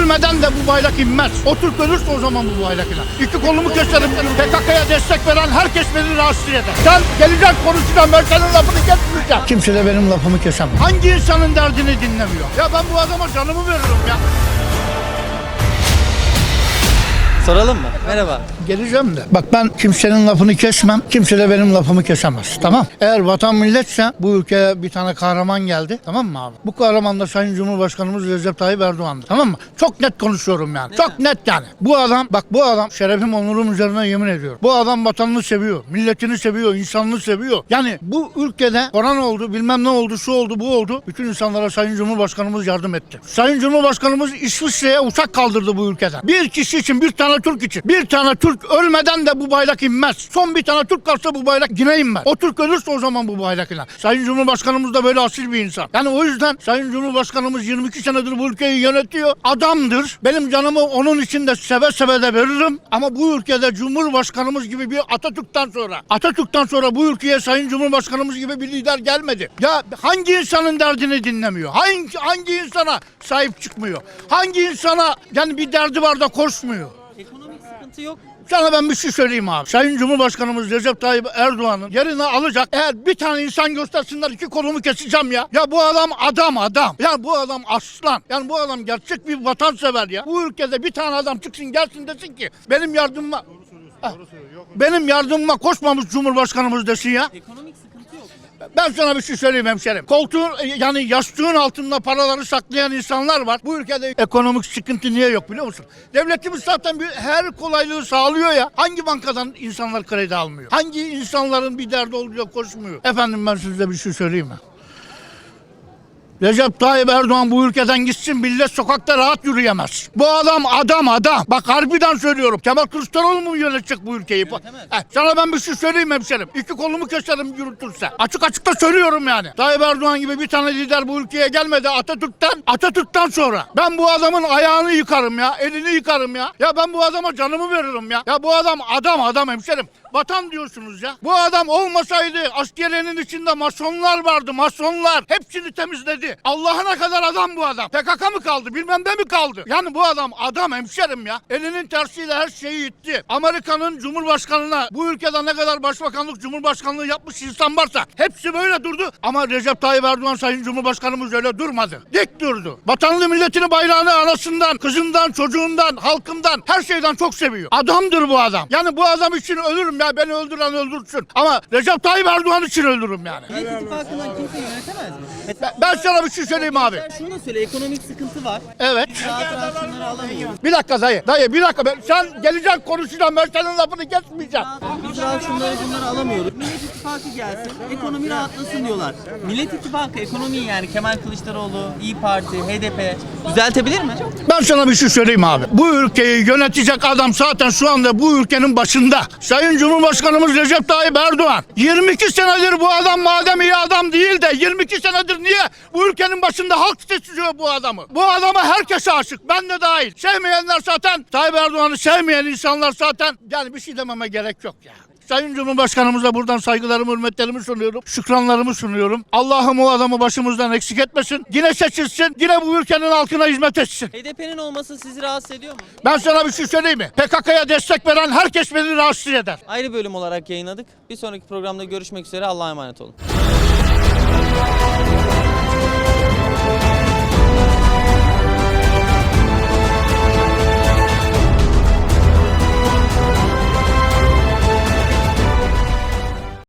ölmeden de bu bayrak inmez. O Türk ölürse o zaman bu bayrak iner. İki kolumu keserim. PKK'ya destek veren herkes beni rahatsız eder. Sen geleceksin konuşacaksın ben senin lafını kesmeyeceğim. Kimse de benim lafımı kesemez. Hangi insanın derdini dinlemiyor? Ya ben bu adama canımı veririm ya. Soralım mı? Merhaba. Geleceğim de. Bak ben kimsenin lafını kesmem. Kimse de benim lafımı kesemez. Tamam. Eğer vatan milletse bu ülkeye bir tane kahraman geldi. Tamam mı abi? Bu kahraman da Sayın Cumhurbaşkanımız Recep Tayyip Erdoğan'dı. Tamam mı? Çok net konuşuyorum yani. Çok net yani. Bu adam bak bu adam şerefim onurum üzerine yemin ediyorum. Bu adam vatanını seviyor. Milletini seviyor. insanını seviyor. Yani bu ülkede Koran oldu bilmem ne oldu şu oldu bu oldu. Bütün insanlara Sayın Cumhurbaşkanımız yardım etti. Sayın Cumhurbaşkanımız İsviçre'ye uçak kaldırdı bu ülkeden. Bir kişi için bir tane Türk için. Bir tane Türk ölmeden de bu bayrak inmez. Son bir tane Türk kalsa bu bayrak yine inmez. O Türk ölürse o zaman bu bayrak iner. Sayın Cumhurbaşkanımız da böyle asil bir insan. Yani o yüzden Sayın Cumhurbaşkanımız 22 senedir bu ülkeyi yönetiyor. Adamdır. Benim canımı onun için de seve seve de veririm. Ama bu ülkede Cumhurbaşkanımız gibi bir Atatürk'ten sonra Atatürk'ten sonra bu ülkeye Sayın Cumhurbaşkanımız gibi bir lider gelmedi. Ya hangi insanın derdini dinlemiyor? Hangi, hangi insana sahip çıkmıyor? Hangi insana yani bir derdi var da koşmuyor? Sıkıntı yok. Sana ben bir şey söyleyeyim abi. Sayın Cumhurbaşkanımız Recep Tayyip Erdoğan'ın yerine alacak. Eğer bir tane insan göstersinler iki kolumu keseceğim ya. Ya bu adam adam adam. Ya bu adam aslan. Yani bu adam gerçek bir vatansever ya. Bu ülkede bir tane adam çıksın gelsin desin ki benim yardımıma Ah, benim yardımıma koşmamış Cumhurbaşkanımız desin ya. Yok. Ben sana bir şey söyleyeyim hemşerim. Koltuğun yani yastığın altında paraları saklayan insanlar var. Bu ülkede ekonomik sıkıntı niye yok biliyor musun? Devletimiz zaten bir, her kolaylığı sağlıyor ya. Hangi bankadan insanlar kredi almıyor? Hangi insanların bir derdi oluyor koşmuyor? Efendim ben size bir şey söyleyeyim mi? Recep Tayyip Erdoğan bu ülkeden gitsin millet sokakta rahat yürüyemez. Bu adam adam adam. Bak harbiden söylüyorum. Kemal Kılıçdaroğlu mu yönetecek bu ülkeyi? Yönetemez. Heh, sana ben bir şey söyleyeyim hemşerim. İki kolumu keserim yürütürse. Açık açık da söylüyorum yani. Tayyip Erdoğan gibi bir tane lider bu ülkeye gelmedi Atatürk'ten. Atatürk'ten sonra. Ben bu adamın ayağını yıkarım ya. Elini yıkarım ya. Ya ben bu adama canımı veririm ya. Ya bu adam adam adam hemşerim. Vatan diyorsunuz ya. Bu adam olmasaydı askeriyenin içinde masonlar vardı masonlar. Hepsini temizledi. Allah'ına kadar adam bu adam. PKK mı kaldı bilmem ne mi kaldı? Yani bu adam adam hemşerim ya. Elinin tersiyle her şeyi itti. Amerika'nın cumhurbaşkanına bu ülkede ne kadar başbakanlık cumhurbaşkanlığı yapmış insan varsa hepsi böyle durdu. Ama Recep Tayyip Erdoğan sayın cumhurbaşkanımız öyle durmadı. Dik durdu. Vatanını milletini bayrağını anasından kızından çocuğundan halkından her şeyden çok seviyor. Adamdır bu adam. Yani bu adam için ölürüm ya beni öldüren öldürsün. Ama Recep Tayyip Erdoğan için ölürüm yani. Millet İttifakı'ndan kimse yönetemez mi? Mesela Ben sana bir şey söyleyeyim abi. şunu söyle ekonomik sıkıntı var. Evet. Rahat rahat şunları alamıyoruz. Bir dakika dayı. Dayı bir dakika. Ben, sen geleceksin konuşacaksın. Ben senin lafını kesmeyeceğim. Biz rahat şunları bunları alamıyoruz. Millet İttifakı gelsin, ekonomi rahatlasın diyorlar. Millet İttifakı ekonomiyi yani Kemal Kılıçdaroğlu, İyi Parti, HDP düzeltebilir mi? Ben sana bir şey söyleyeyim abi. Bu ülkeyi yönetecek adam zaten şu anda bu ülkenin başında. Sayın Cumhurbaşkanımız Recep Tayyip Erdoğan. 22 senedir bu adam madem iyi adam değil de 22 senedir niye bu ülkenin başında halk seçiyor bu adamı? Bu adama herkes aşık. Ben de dahil. Sevmeyenler zaten Tayyip Erdoğan'ı sevmeyen insanlar zaten yani bir şey dememe gerek yok ya. Sayın Cumhurbaşkanımıza buradan saygılarımı, hürmetlerimi sunuyorum. Şükranlarımı sunuyorum. Allah'ım o adamı başımızdan eksik etmesin. Yine seçilsin. Yine bu ülkenin halkına hizmet etsin. HDP'nin olması sizi rahatsız ediyor mu? Ben sana bir şey söyleyeyim mi? PKK'ya destek veren herkes beni rahatsız eder. Ayrı bölüm olarak yayınladık. Bir sonraki programda görüşmek üzere. Allah'a emanet olun.